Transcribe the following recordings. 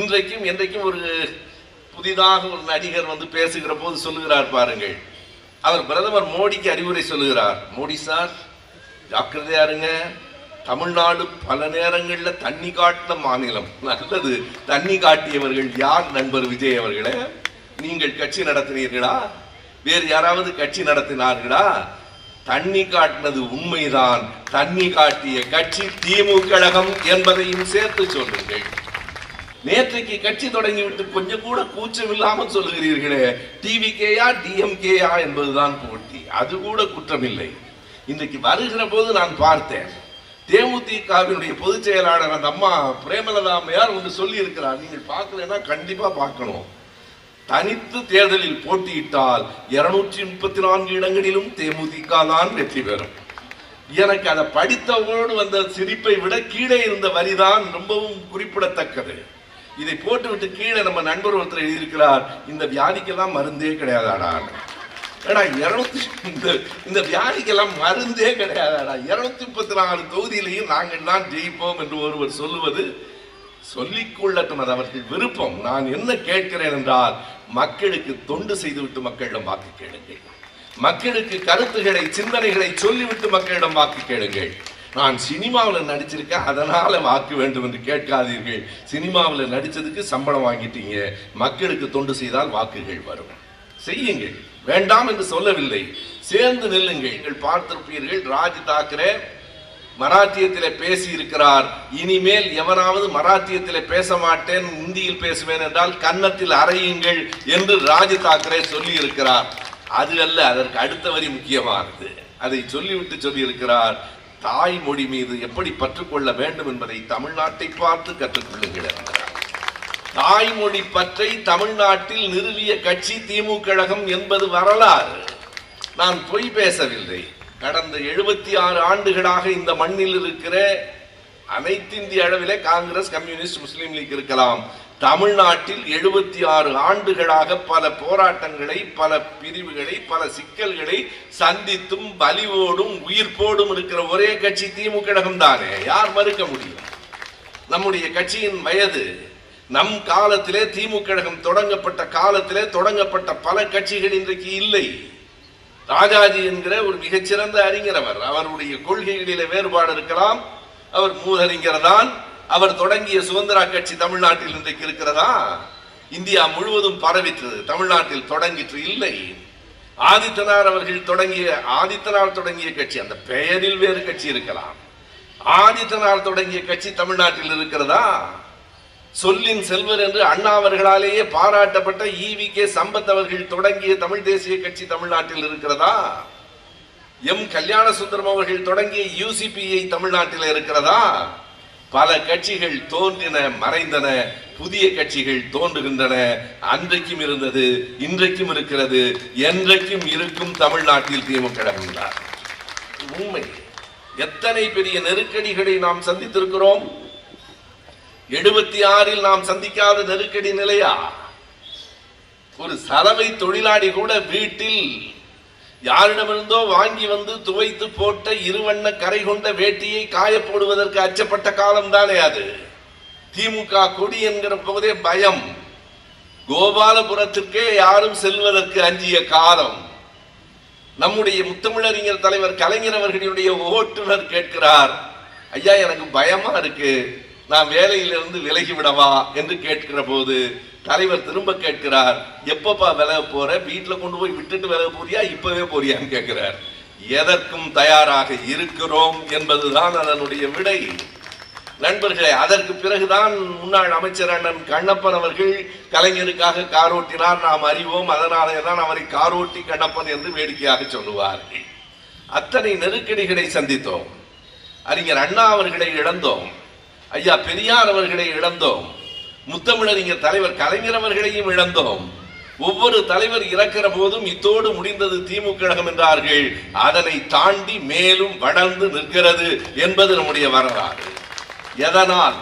இன்றைக்கும் என்றைக்கும் ஒரு புதிதாக ஒரு நடிகர் வந்து பேசுகிற போது சொல்லுகிறார் பாருங்கள். அவர் பிரதமர் மோடிக்கு அறிவுரை சொல்லுகிறார். மோடி சார் ஜாக்கிரதையா இருங்க தமிழ்நாடு பல நேரங்களில் தண்ணி காட்டின மாநிலம். நல்லது தண்ணி காட்டியவர்கள் யார் நண்பர் விஜய் அவர்களே? நீங்கள் கட்சி நடத்தினீர்களா? வேறு யாராவது கட்சி நடத்தினார்களா? தண்ணி காட்டினது உண்மைதான். தண்ணி காட்டிய கட்சி திமுக கழகம் என்பதையும் சேர்த்து சொல்லுங்கள். நேற்றைக்கு கட்சி தொடங்கிவிட்டு கொஞ்சம் கூட கூச்சம் இல்லாமல் சொல்லுகிறீர்களே டிவிகேயா டிஎம்கேயா என்பதுதான் போட்டி. அது கூட குற்றமில்லை. இன்றைக்கு வருகிற போது நான் பார்த்தேன். தேமுதிகவினுடைய பொதுச் செயலாளர் அந்த அம்மா பிரேமலதா அம்மையார் ஒன்று சொல்லி இருக்கிறார் நீங்கள் பார்க்கலன்னா கண்டிப்பாக பார்க்கணும். தனித்து தேர்தலில் போட்டியிட்டால் இருநூற்றி முப்பத்தி நான்கு இடங்களிலும் தேமுதிக தான் வெற்றி பெறும். எனக்கு அதை படித்தவோடு வந்த சிரிப்பை விட கீழே இருந்த வரிதான் ரொம்பவும் குறிப்பிடத்தக்கது. இதை போட்டுவிட்டு கீழே நம்ம நண்பர் ஒருத்தர் எழுதியிருக்கிறார் இந்த வியாதிக்கெல்லாம் மருந்தே கிடையாதாடா. ஏடா இருநூத்தி இந்த இந்த வியாதிக்கெல்லாம் மருந்தே கிடையாதாடா. இருநூத்தி முப்பத்தி நாலு தொகுதியிலையும் நாங்கள் தான் ஜெயிப்போம் என்று ஒருவர் சொல்லுவது சொல்லிக்கொள்ளட்டும் அது அவர்கள் விருப்பம். நான் என்ன கேட்கிறேன் என்றால் மக்களுக்கு தொண்டு செய்துவிட்டு மக்களிடம் வாக்கு கேளுங்கள். மக்களுக்கு கருத்துக்களை சிந்தனைகளை சொல்லிவிட்டு மக்களிடம் வாக்கு கேளுங்கள். நான் சினிமாவில் நடிச்சிருக்கேன் அதனால் வாக்கு வேண்டும் என்று கேட்காதீர்கள். சினிமாவில் நடித்ததுக்கு சம்பளம் வாங்கிட்டீங்க. மக்களுக்கு தொண்டு செய்தால் வாக்குகள் வரும். செய்யுங்கள். வேண்டாம் என்று சொல்லவில்லை. சேர்ந்து நில்லுங்கள். நீங்கள் பார்த்திருப்பீர்கள் ராஜ் தாக்கரே மராத்தியத்தில் பேசியிருக்கிறார். இனிமேல் எவராவது மராத்தியத்தில் பேச மாட்டேன் இந்தியில் பேசுவேன் என்றால் கன்னத்தில் அறையுங்கள் என்று ராஜ் தாக்கரே சொல்லியிருக்கிறார். அது அல்ல அதற்கு அடுத்த வரி முக்கியமானது. அதை சொல்லிவிட்டு சொல்லியிருக்கிறார். தாய்மொழி மீது எப்படி பற்றுக்கொள்ள வேண்டும் என்பதை தமிழ்நாட்டை பார்த்து கற்றுக்கொள்ளுங்கள் என்கிறார் தாய்மொழி பற்றை தமிழ்நாட்டில் நிறுவிய கட்சி திமுக கழகம் என்பது வரலாறு. நான் பொய் பேசவில்லை. கடந்த எழுபத்தி ஆறு ஆண்டுகளாக இந்த மண்ணில் இருக்கிற அனைத்திந்திய அளவிலே காங்கிரஸ் கம்யூனிஸ்ட் முஸ்லீம் லீக் இருக்கலாம். தமிழ்நாட்டில் எழுபத்தி ஆறு ஆண்டுகளாக பல போராட்டங்களை பல பிரிவுகளை பல சிக்கல்களை சந்தித்தும் பலிவோடும் உயிர்ப்போடும் இருக்கிற ஒரே கட்சி திமுக கழகம் தானே. யார் மறுக்க முடியும்? நம்முடைய கட்சியின் வயது நம் காலத்திலே திமுக கழகம் தொடங்கப்பட்ட காலத்திலே தொடங்கப்பட்ட பல கட்சிகள் இன்றைக்கு இல்லை. ராஜாஜி என்கிற ஒரு மிகச்சிறந்த அறிஞர் அவர். அவருடைய கொள்கைகளிலே வேறுபாடு இருக்கலாம். அவர் மூதறிஞர் தான். அவர் தொடங்கிய சுதந்திரா கட்சி தமிழ்நாட்டில் இன்றைக்கு இருக்கிறதா? இந்தியா முழுவதும் பரவிற்றது தமிழ்நாட்டில் தொடங்கிற்று இல்லை. ஆதித்தனார் அவர்கள் தொடங்கிய ஆதித்தனார் தொடங்கிய கட்சி அந்த பெயரில் வேறு கட்சி இருக்கலாம். ஆதித்தனார் தொடங்கிய கட்சி தமிழ்நாட்டில் இருக்கிறதா? சொல்லின் செல்வர் என்று அண்ணா அவர்களாலேயே பாராட்டப்பட்ட ஈவி கே சம்பத் அவர்கள் தொடங்கிய தமிழ் தேசிய கட்சி தமிழ்நாட்டில் இருக்கிறதா? எம் கல்யாண சுந்தரம் அவர்கள் தொடங்கிய யூசிபிஐ தமிழ்நாட்டில் இருக்கிறதா? பல கட்சிகள் தோன்றின மறைந்தன புதிய கட்சிகள் தோன்றுகின்றன. அன்றைக்கும் இருந்தது இன்றைக்கும் இருக்கிறது என்றைக்கும் இருக்கும் தமிழ்நாட்டில் திமுக கழகம்தான் உண்மை. எத்தனை பெரிய நெருக்கடிகளை நாம் சந்தித்திருக்கிறோம்? எழுபத்தி ஆறில் நாம் சந்திக்காத நெருக்கடி நிலையா? ஒரு சலவை தொழிலாளி கூட வீட்டில் யாரிடமிருந்தோ வாங்கி வந்து துவைத்து போட்ட இருவண்ண கரை கொண்ட வேட்டியை காய போடுவதற்கு அச்சப்பட்ட காலம் தானே அது? திமுக கொடி என்கிற போதே பயம். கோபாலபுரத்திற்கே யாரும் செல்வதற்கு அஞ்சிய காலம். நம்முடைய முத்தமிழறிஞர் தலைவர் கலைஞர் அவர்களுடைய ஓட்டுநர் கேட்கிறார். ஐயா எனக்கு பயமா இருக்கு. நான் வேலையிலிருந்து விலகி விடவா என்று கேட்கிற போது தலைவர் திரும்ப கேட்கிறார் எப்பப்பா விலக போற? வீட்டில் கொண்டு போய் விட்டுட்டு விலக போறியா? இப்பவே போறியான்னு கேட்கிறார். எதற்கும் தயாராக இருக்கிறோம் என்பதுதான் அதனுடைய விடை. நண்பர்களே அதற்கு பிறகுதான் முன்னாள் அமைச்சர் அண்ணன் கண்ணப்பன் அவர்கள் கலைஞருக்காக காரோட்டினார் நாம் அறிவோம் அதனாலே தான் அவரை காரோட்டி கண்ணப்பன் என்று வேடிக்கையாக சொல்லுவார்கள் அத்தனை நெருக்கடிகளை சந்தித்தோம். அறிஞர் அண்ணா அவர்களை இழந்தோம். ஐயா பெரியார் அவர்களை இழந்தோம். முத்தமிழறிஞர் தலைவர் கலைஞர் அவர்களையும் இழந்தோம். ஒவ்வொரு தலைவர் இறக்கிற போதும் இத்தோடு முடிந்தது திமுக கழகம் என்றார்கள். அதனை தாண்டி மேலும் வளர்ந்து நிற்கிறது என்பது நம்முடைய வரலாறு. எதனால்?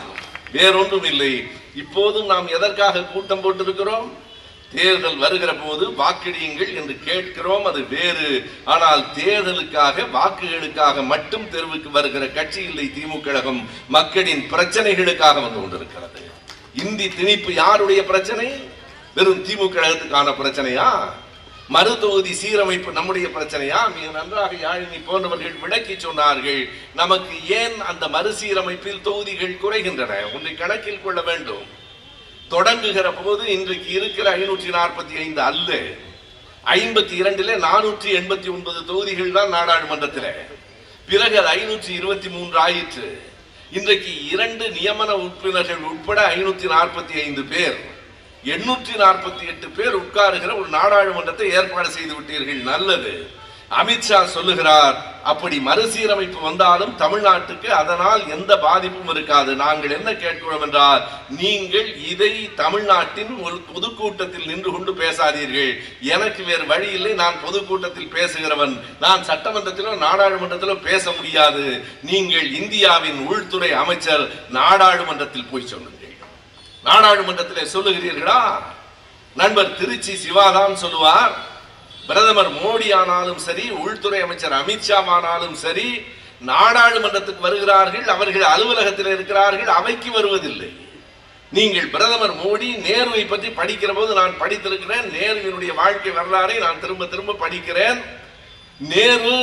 வேறொன்றும் இல்லை. இப்போதும் நாம் எதற்காக கூட்டம் போட்டிருக்கிறோம்? தேர்தல் வருகிற போது வாக்களியுங்கள் என்று கேட்கிறோம் அது வேறு. ஆனால் தேர்தலுக்காக வாக்குகளுக்காக மட்டும் தெருவுக்கு வருகிற கட்சி இல்லை திமுக கழகம் மக்களின் பிரச்சனைகளுக்காக வந்து கொண்டிருக்கிறது. இந்தி திணிப்பு யாருடைய பிரச்சனை? வெறும் திமுக கழகத்துக்கான பிரச்சனையா? மறு தொகுதி சீரமைப்பு நம்முடைய பிரச்சனையா? மிக நன்றாக யாழினி போன்றவர்கள் விளக்கி சொன்னார்கள் நமக்கு ஏன் அந்த மறுசீரமைப்பில் தொகுதிகள் குறைகின்றன? ஒன்றை கணக்கில் கொள்ள வேண்டும். தொடங்குகிற போது இன்றைக்கு இருக்கிற ஐநூற்றி நாற்பத்தி ஐந்து அல்ல. ஐம்பத்தி இரண்டுல நானூற்றி எண்பத்தி ஒன்பது தொகுதிகள் தான் நாடாளுமன்றத்தில். பிறகு அது ஐநூற்றி இருபத்தி மூன்று ஆயிற்று. இன்றைக்கு இரண்டு நியமன உறுப்பினர்கள் உட்பட ஐநூற்றி நாற்பத்தி ஐந்து பேர். எண்ணூற்றி நாற்பத்தி எட்டு பேர் உட்காருகிற ஒரு நாடாளுமன்றத்தை ஏற்பாடு செய்து விட்டீர்கள். நல்லது. அமித்ஷா சொல்லுகிறார் அப்படி மறுசீரமைப்பு வந்தாலும் தமிழ்நாட்டுக்கு அதனால் எந்த பாதிப்பும் இருக்காது. நாங்கள் என்ன கேட்கிறோம் என்றால் நீங்கள் இதை தமிழ்நாட்டின் ஒரு பொதுக்கூட்டத்தில் நின்று கொண்டு பேசாதீர்கள். எனக்கு வேறு வழி இல்லை. நான் பொதுக்கூட்டத்தில் பேசுகிறவன். நான் சட்டமன்றத்திலோ நாடாளுமன்றத்திலோ பேச முடியாது. நீங்கள் இந்தியாவின் உள்துறை அமைச்சர் நாடாளுமன்றத்தில் போய் சொல்லுங்கள். நாடாளுமன்றத்தில் சொல்லுகிறீர்களா? நண்பர் திருச்சி சிவாதான் சொல்லுவார் பிரதமர் மோடி ஆனாலும் சரி உள்துறை அமைச்சர் அமித்ஷா ஆனாலும் சரி நாடாளுமன்றத்துக்கு வருகிறார்கள் அவர்கள் அலுவலகத்தில் இருக்கிறார்கள் அவைக்கு வருவதில்லை. நீங்கள் பிரதமர் மோடி நேருவை பற்றி படிக்கிற போது நான் படித்திருக்கிறேன் நேருவினுடைய வாழ்க்கை வரலாறை நான் திரும்ப திரும்ப படிக்கிறேன். நேரு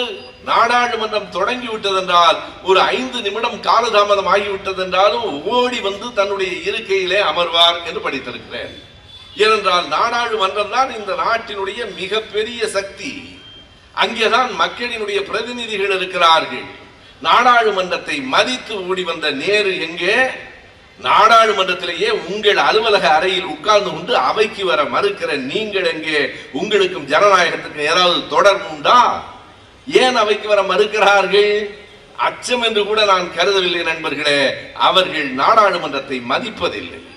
நாடாளுமன்றம் தொடங்கி விட்டதென்றால் ஒரு ஐந்து நிமிடம் காலதாமதம் ஆகிவிட்டதென்றாலும் ஓடி வந்து தன்னுடைய இருக்கையிலே அமர்வார் என்று படித்திருக்கிறேன். ஏனென்றால் நாடாளுமன்றம் தான் இந்த நாட்டினுடைய மிகப்பெரிய சக்தி. அங்கேதான் மக்களினுடைய பிரதிநிதிகள் இருக்கிறார்கள். நாடாளுமன்றத்தை மதித்து ஓடி வந்த நேரு எங்கே? நாடாளுமன்றத்திலேயே உங்கள் அலுவலக அறையில் உட்கார்ந்து கொண்டு அவைக்கு வர மறுக்கிற நீங்கள் எங்கே? உங்களுக்கும் ஜனநாயகத்துக்கும் ஏதாவது தொடர்பு உண்டா? ஏன் அவைக்கு வர மறுக்கிறார்கள்? அச்சம் என்று கூட நான் கருதவில்லை நண்பர்களே. அவர்கள் நாடாளுமன்றத்தை மதிப்பதில்லை.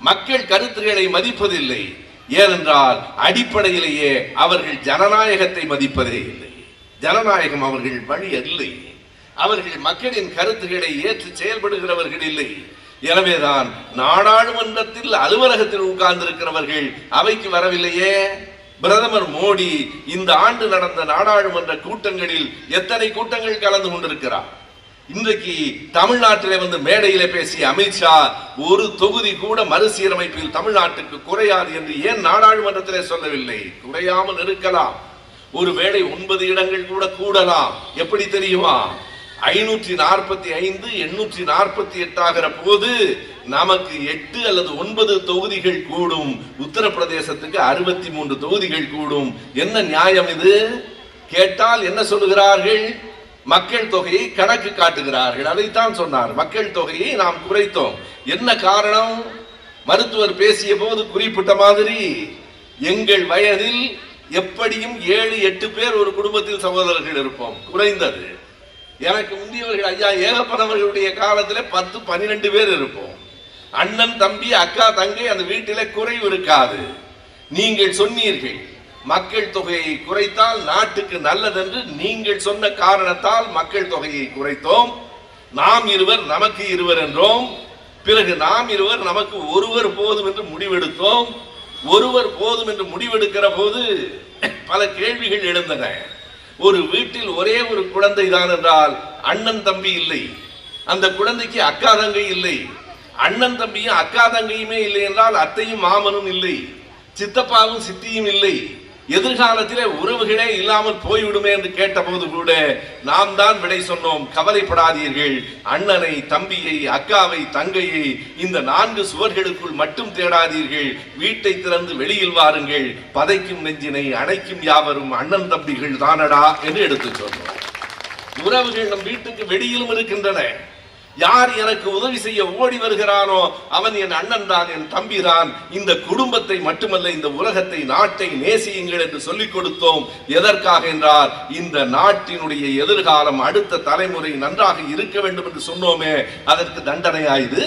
மக்கள் கருத்துக்களை மதிப்பதில்லை. ஏனென்றால் அடிப்படையிலேயே அவர்கள் ஜனநாயகத்தை மதிப்பதே இல்லை. ஜனநாயகம் அவர்கள் வழி இல்லை அவர்கள் மக்களின் கருத்துக்களை ஏற்று செயல்படுகிறவர்கள் இல்லை. எனவேதான் நாடாளுமன்றத்தில் அலுவலகத்தில் உட்கார்ந்திருக்கிறவர்கள் அவைக்கு வரவில்லையே. பிரதமர் மோடி இந்த ஆண்டு நடந்த நாடாளுமன்ற கூட்டங்களில் எத்தனை கூட்டங்கள் கலந்து கொண்டிருக்கிறார்? இன்றைக்கு தமிழ்நாட்டிலே வந்து மேடையிலே பேசிய அமித்ஷா ஒரு தொகுதி கூட மறுசீரமைப்பில் தமிழ்நாட்டுக்கு குறையாது என்று ஏன் நாடாளுமன்றத்திலே சொல்லவில்லை? குறையாமல் இருக்கலாம். ஒருவேளை ஒன்பது இடங்கள் கூட கூடலாம். எப்படி தெரியுமா? ஐநூற்றி நாற்பத்தி ஐந்து எண்ணூற்றி நாற்பத்தி எட்டாகிற போது நமக்கு எட்டு அல்லது ஒன்பது தொகுதிகள் கூடும். உத்தரப்பிரதேசத்துக்கு அறுபத்தி மூன்று தொகுதிகள் கூடும். என்ன நியாயம் இது? கேட்டால் என்ன சொல்லுகிறார்கள்? மக்கள் தொகையை கணக்கு காட்டுகிறார்கள். அதைத்தான் சொன்னார். மக்கள் தொகையை நாம் குறைத்தோம். என்ன காரணம்? மருத்துவர் பேசிய போது குறிப்பிட்ட மாதிரி எங்கள் வயதில் எப்படியும் ஏழு எட்டு பேர் ஒரு குடும்பத்தில் சகோதரர்கள் இருப்போம். குறைந்தது. எனக்கு முந்தியவர்கள் ஐயா ஏகப்பனவர்களுடைய காலத்தில் பத்து பன்னிரெண்டு பேர் இருப்போம். அண்ணன் தம்பி அக்கா தங்கை அந்த வீட்டில குறைவு இருக்காது. நீங்கள் சொன்னீர்கள். மக்கள் தொகையை குறைத்தால் நாட்டுக்கு நல்லதென்று நீங்கள் சொன்ன காரணத்தால் மக்கள் தொகையை குறைத்தோம். நாம் இருவர் நமக்கு இருவர் என்றோம். பிறகு நாம் இருவர் நமக்கு ஒருவர் போதும் என்று முடிவெடுத்தோம். ஒருவர் போதும் என்று முடிவெடுக்கிற போது பல கேள்விகள் எழுந்தன. ஒரு வீட்டில் ஒரே ஒரு குழந்தை தான் என்றால் அண்ணன் தம்பி இல்லை. அந்த குழந்தைக்கு அக்கா தங்கை இல்லை. அண்ணன் தம்பியும் அக்கா தங்கையுமே இல்லை என்றால் அத்தையும் மாமனும் இல்லை. சித்தப்பாவும் சித்தியும் இல்லை. எதிர்காலத்திலே உறவுகளே இல்லாமல் போய்விடுமே என்று கேட்டபோது கூட நாம் தான் விடை சொன்னோம். கவலைப்படாதீர்கள். அண்ணனை தம்பியை அக்காவை தங்கையை இந்த நான்கு சுவர்களுக்குள் மட்டும் தேடாதீர்கள். வீட்டை திறந்து வெளியில் வாருங்கள். பதைக்கும் நெஞ்சினை அணைக்கும் யாவரும் அண்ணன் தம்பிகள் தானடா என்று எடுத்துச் சொன்னோம். உறவுகள் நம் வீட்டுக்கு வெளியிலும் இருக்கின்றன. யார் எனக்கு உதவி செய்ய ஓடி வருகிறானோ அவன் என் அண்ணன் தான் என் தம்பி தான். இந்த குடும்பத்தை மட்டுமல்ல இந்த உலகத்தை நாட்டை நேசியுங்கள் என்று சொல்லிக் கொடுத்தோம். எதற்காக என்றால் இந்த நாட்டினுடைய எதிர்காலம் அடுத்த தலைமுறை நன்றாக இருக்க வேண்டும் என்று சொன்னோமே. அதற்கு தண்டனையாயுது.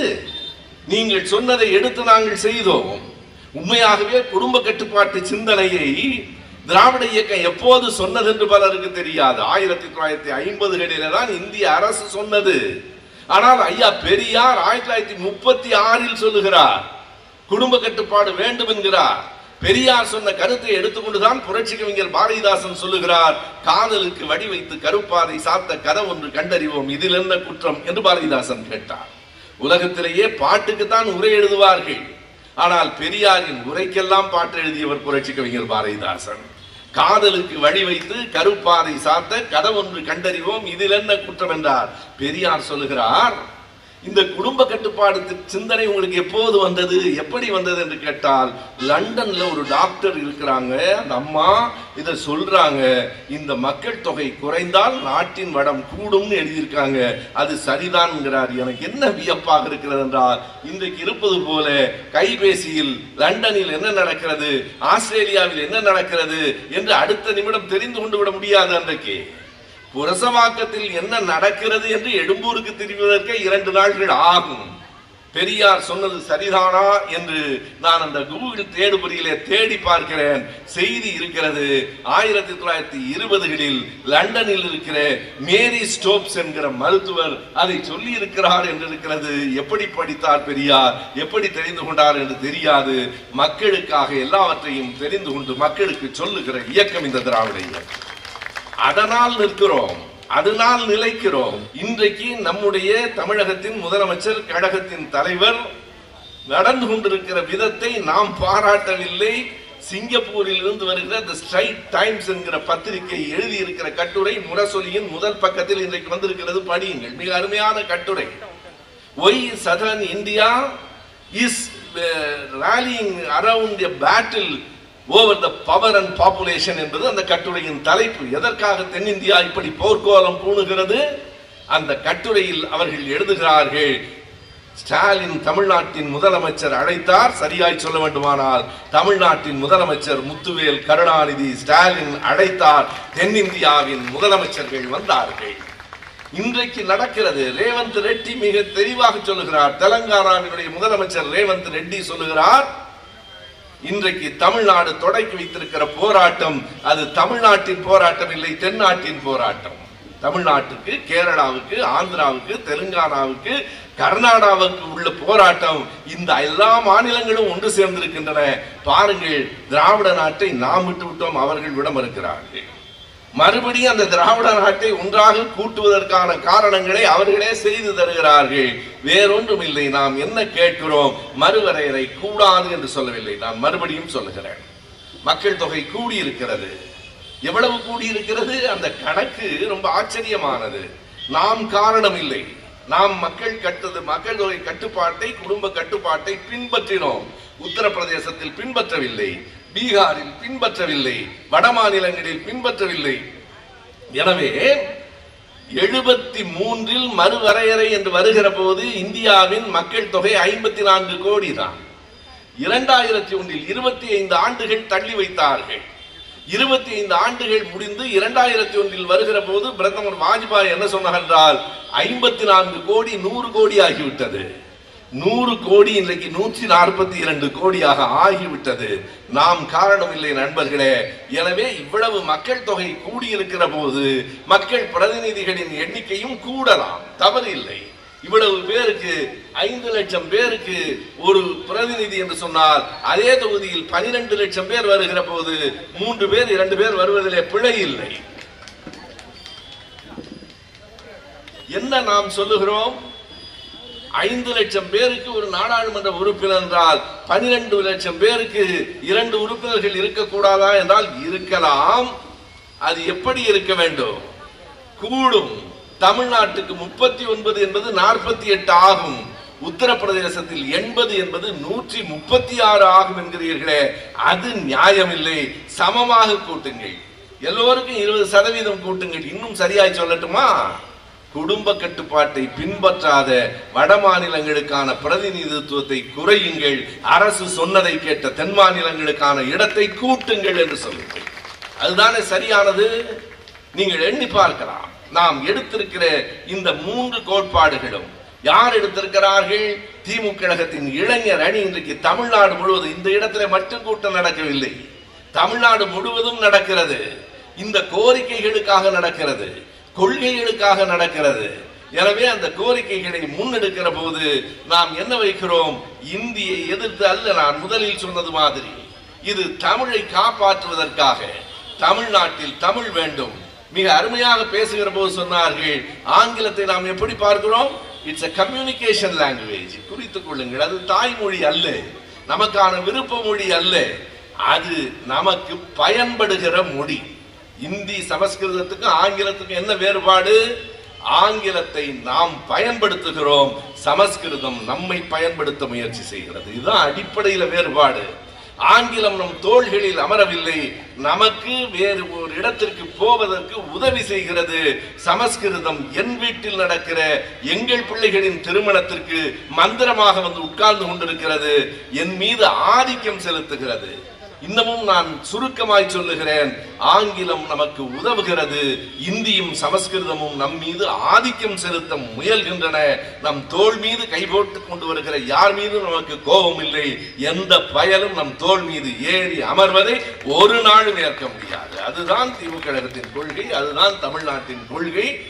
நீங்கள் சொன்னதை எடுத்து நாங்கள் செய்தோம். உண்மையாகவே குடும்ப கட்டுப்பாட்டு சிந்தனையை திராவிட இயக்கம் எப்போது சொன்னது என்று பலருக்கு தெரியாது. ஆயிரத்தி தொள்ளாயிரத்தி ஐம்பதுகளில தான் இந்திய அரசு சொன்னது. ஆனால் ஐயா பெரியார் ஆயிரத்தி தொள்ளாயிரத்தி முப்பத்தி ஆறில் சொல்லுகிறார் குடும்ப கட்டுப்பாடு வேண்டும் என்கிறார். பெரியார் சொன்ன கருத்தை எடுத்துக்கொண்டுதான் புரட்சி கவிஞர் பாரதிதாசன் சொல்லுகிறார் காதலுக்கு வடி வைத்து கருப்பாதை சாத்த கதை ஒன்று கண்டறிவோம் இதில் என்ன குற்றம் என்று பாரதிதாசன் கேட்டார். உலகத்திலேயே பாட்டுக்கு தான் உரை எழுதுவார்கள் ஆனால் பெரியாரின் உரைக்கெல்லாம் பாட்டு எழுதியவர் புரட்சி கவிஞர் பாரதிதாசன். காதலுக்கு வழி வைத்து கருப்பாதை சாத்த கதவொன்று கண்டறிவோம். இதில் என்ன குற்றம் என்றார்? பெரியார் சொல்லுகிறார் இந்த குடும்ப கட்டுப்பாடு சிந்தனை உங்களுக்கு எப்போது வந்தது? எப்படி வந்தது என்று கேட்டால் லண்டன்ல ஒரு டாக்டர் இருக்கிறாங்க. அந்த அம்மா இதை சொல்றாங்க. இந்த மக்கள் தொகை குறைந்தால் நாட்டின் வடம் கூடும்னு எழுதியிருக்காங்க. அது சரிதான்ங்கிறார். எனக்கு என்ன வியப்பாக இருக்கிறது என்றால் இன்றைக்கு இருப்பது போல கைபேசியில் லண்டனில் என்ன நடக்கிறது? ஆஸ்திரேலியாவில் என்ன நடக்கிறது? என்று அடுத்த நிமிடம் தெரிந்து கொண்டு விட முடியாது அன்றைக்கு. புரசவாக்கத்தில் என்ன நடக்கிறது என்று எழும்பூருக்கு திரும்புவதற்கே இரண்டு நாட்கள் ஆகும். பெரியார் சொன்னது சரிதானா என்று நான் அந்த கூகுள் தேடுபொறியிலே தேடி பார்க்கிறேன். செய்தி இருக்கிறது. ஆயிரத்தி தொள்ளாயிரத்தி இருபதுகளில் லண்டனில் இருக்கிற மேரி ஸ்டோப்ஸ் என்கிற மருத்துவர் அதை சொல்லி இருக்கிறார் என்று இருக்கிறது எப்படி படித்தார் பெரியார்? எப்படி தெரிந்து கொண்டார் என்று தெரியாது. மக்களுக்காக எல்லாவற்றையும் தெரிந்து கொண்டு மக்களுக்கு சொல்லுகிற இயக்கம் இந்த திராவிட இயக்கம். அதனால் நிற்கிறோம் அதனால் நிலைக்கிறோம். இன்றைக்கு நம்முடைய தமிழகத்தின் முதலமைச்சர் கழகத்தின் தலைவர் நடந்து கொண்டிருக்கிற விதத்தை நாம் பாராட்டவில்லை. சிங்கப்பூரில் இருந்து வருகிற தி ஸ்ட்ரைட் டைம்ஸ் என்கிற பத்திரிகை எழுதியிருக்கிற கட்டுரை முரசொலியின் முதல் பக்கத்தில் இன்றைக்கு வந்திருக்கிறது. படியுங்கள். மிக அருமையான கட்டுரை. Why southern India is roiling around a battle over the power and population என்பது அந்த கட்டுரையின் தலைப்பு. எதற்காக தென்னிந்தியா இப்படி போர்க்கோலம் பூணுகிறது? அந்த கட்டுரையில் அவர்கள் எழுதுகிறார்கள் ஸ்டாலின் தமிழ்நாட்டின் முதலமைச்சர் அழைத்தார். சரியாய் சொல்ல வேண்டுமானால் தமிழ்நாட்டின் முதலமைச்சர் முத்துவேல் கருணாநிதி ஸ்டாலின் அழைத்தார். தென்னிந்தியாவின் முதலமைச்சர்கள் வந்தார்கள். இன்றைக்கு நடக்கிறது. ரேவந்த் ரெட்டி மிக தெளிவாக சொல்லுகிறார். தெலங்கானாவினுடைய முதலமைச்சர் ரேவந்த் ரெட்டி சொல்லுகிறார் இன்றைக்கு தமிழ்நாடு தொடக்கி வைத்திருக்கிற போராட்டம் அது தமிழ்நாட்டின் போராட்டம் இல்லை தென்னாட்டின் போராட்டம். தமிழ்நாட்டுக்கு கேரளாவுக்கு ஆந்திராவுக்கு தெலுங்கானாவுக்கு கர்நாடகாவுக்கு உள்ள போராட்டம் இந்த எல்லா மாநிலங்களும் ஒன்று சேர்ந்திருக்கின்றன. பாருங்கள் திராவிட நாட்டை நாம் விட்டு விட்டோம் அவர்கள் விட மறுக்கிறார்கள் மறுபடியும் அந்த திராவிட நாட்டை ஒன்றாக கூட்டுவதற்கான காரணங்களை அவர்களே செய்து தருகிறார்கள். வேறொன்றும் இல்லை நாம் என்ன கேட்கிறோம்? மறுவரையறை கூடாது என்று சொல்லவில்லை நான் மறுபடியும் சொல்லுகிறேன். மக்கள் தொகை கூடியிருக்கிறது. எவ்வளவு கூடியிருக்கிறது? அந்த கணக்கு ரொம்ப ஆச்சரியமானது. நாம் காரணம் இல்லை நாம் மக்கள் கட்டது மக்கள் தொகை கட்டுப்பாட்டை குடும்ப கட்டுப்பாட்டை பின்பற்றினோம். உத்தரப்பிரதேசத்தில் பின்பற்றவில்லை. பீகாரில் பின்பற்றவில்லை வட மாநிலங்களில் பின்பற்றவில்லை. எனவே எழுபத்தி மூன்றில் மறுவரையறை என்று வருகிற போது இந்தியாவின் மக்கள் தொகை ஐம்பத்தி நான்கு கோடி தான். இரண்டாயிரத்தி ஒன்றில் இருபத்தி ஐந்து ஆண்டுகள் தள்ளி வைத்தார்கள். இருபத்தி ஐந்து ஆண்டுகள் முடிந்து இரண்டாயிரத்தி ஒன்றில் வருகிற போது பிரதமர் வாஜ்பாய் என்ன சொன்னார் என்றால் ஐம்பத்தி நான்கு கோடி நூறு கோடி ஆகிவிட்டது. நூறு கோடி இன்றைக்கு நூற்றி நாற்பத்தி இரண்டு கோடியாக ஆகிவிட்டது. நாம் காரணம் இல்லை நண்பர்களே. எனவே இவ்வளவு மக்கள் தொகை கூடியிருக்கிற போது மக்கள் பிரதிநிதிகளின் எண்ணிக்கையும் கூடலாம். தவறு இல்லை இவ்வளவு பேருக்கு ஐந்து லட்சம் பேருக்கு ஒரு பிரதிநிதி என்று சொன்னால் அதே தொகுதியில் பனிரெண்டு லட்சம் பேர் வருகிற போது மூன்று பேர் இரண்டு பேர் வருவதிலே பிழை இல்லை. என்ன நாம் சொல்லுகிறோம்? ஐந்து லட்சம் பேருக்கு ஒரு நாடாளுமன்ற உறுப்பினர் என்றால் பனிரெண்டு லட்சம் பேருக்கு இரண்டு உறுப்பினர்கள் இருக்கக்கூடாதா என்றால் இருக்கலாம். அது எப்படி இருக்க வேண்டும்? கூடும். தமிழ்நாட்டுக்கு முப்பத்தி ஒன்பது என்பது நாற்பத்தி எட்டு ஆகும். உத்தரப்பிரதேசத்தில் எண்பது என்பது நூற்றி முப்பத்தி ஆறு ஆகும் என்கிறீர்களே அது நியாயமில்லை. சமமாக கூட்டுங்கள். எல்லோருக்கும் இருபது சதவீதம் கூட்டுங்கள். இன்னும் சரியாய் சொல்லட்டுமா? குடும்ப கட்டுப்பாட்டை பின்பற்றாத வட மாநிலங்களுக்கான பிரதிநிதித்துவத்தை குறையுங்கள். அரசு சொன்னதை கேட்ட தென் மாநிலங்களுக்கான இடத்தை கூட்டுங்கள் என்று சொல்லுங்கள். அதுதானே சரியானது? நீங்கள் எண்ணி பார்க்கலாம். நாம் எடுத்திருக்கிற இந்த மூன்று கோட்பாடுகளும் யார் எடுத்திருக்கிறார்கள்? திமுக கழகத்தின் இளைஞர் அணி இன்றைக்கு தமிழ்நாடு முழுவதும் இந்த இடத்துல மட்டும் கூட்டம் நடக்கவில்லை. தமிழ்நாடு முழுவதும் நடக்கிறது. இந்த கோரிக்கைகளுக்காக நடக்கிறது. கொள்கைகளுக்காக நடக்கிறது. எனவே அந்த கோரிக்கைகளை முன்னெடுக்கிற போது நாம் என்ன வைக்கிறோம்? இந்தியை எதிர்த்து அல்ல நான் முதலில் சொன்னது மாதிரி. இது தமிழை காப்பாற்றுவதற்காக. தமிழ்நாட்டில் தமிழ் வேண்டும். மிக அருமையாக பேசுகிற போது சொன்னார்கள் ஆங்கிலத்தை நாம் எப்படி பார்க்கிறோம்? இட்ஸ் அ கம்யூனிகேஷன் லாங்குவேஜ் குறித்துக் கொள்ளுங்கள். அது தாய்மொழி அல்ல. நமக்கான விருப்ப மொழி அல்ல. அது நமக்கு பயன்படுகிற மொழி. இந்தி சமஸ்கிருதத்துக்கும் ஆங்கிலத்துக்கும் என்ன வேறுபாடு? ஆங்கிலத்தை நாம் பயன்படுத்துகிறோம். சமஸ்கிருதம் நம்மை பயன்படுத்த முயற்சி செய்கிறது. இதுதான் அடிப்படையில் வேறுபாடு. ஆங்கிலம் நம் தோள்களில் அமரவில்லை. நமக்கு வேறு ஒரு இடத்திற்கு போவதற்கு உதவி செய்கிறது. சமஸ்கிருதம் என் வீட்டில் நடக்கிற எங்கள் பிள்ளைகளின் திருமணத்திற்கு மந்திரமாக வந்து உட்கார்ந்து கொண்டிருக்கிறது. என் மீது ஆதிக்கம் செலுத்துகிறது. இன்னமும் நான் சுருக்கமாய் சொல்லுகிறேன். ஆங்கிலம் நமக்கு உதவுகிறது. இந்தியும் சமஸ்கிருதமும் நம் மீது ஆதிக்கம் செலுத்த முயல்கின்றன. நம் தோள் மீது கை போட்டு கொண்டு வருகிற யார் மீதும் நமக்கு கோபம் இல்லை எந்த பயலும் நம் தோள் மீது ஏறி அமர்வதை ஒரு நாளும் ஏற்க முடியாது. அதுதான் திமுக கழகத்தின் கொள்கை அதுதான் தமிழ்நாட்டின் கொள்கை.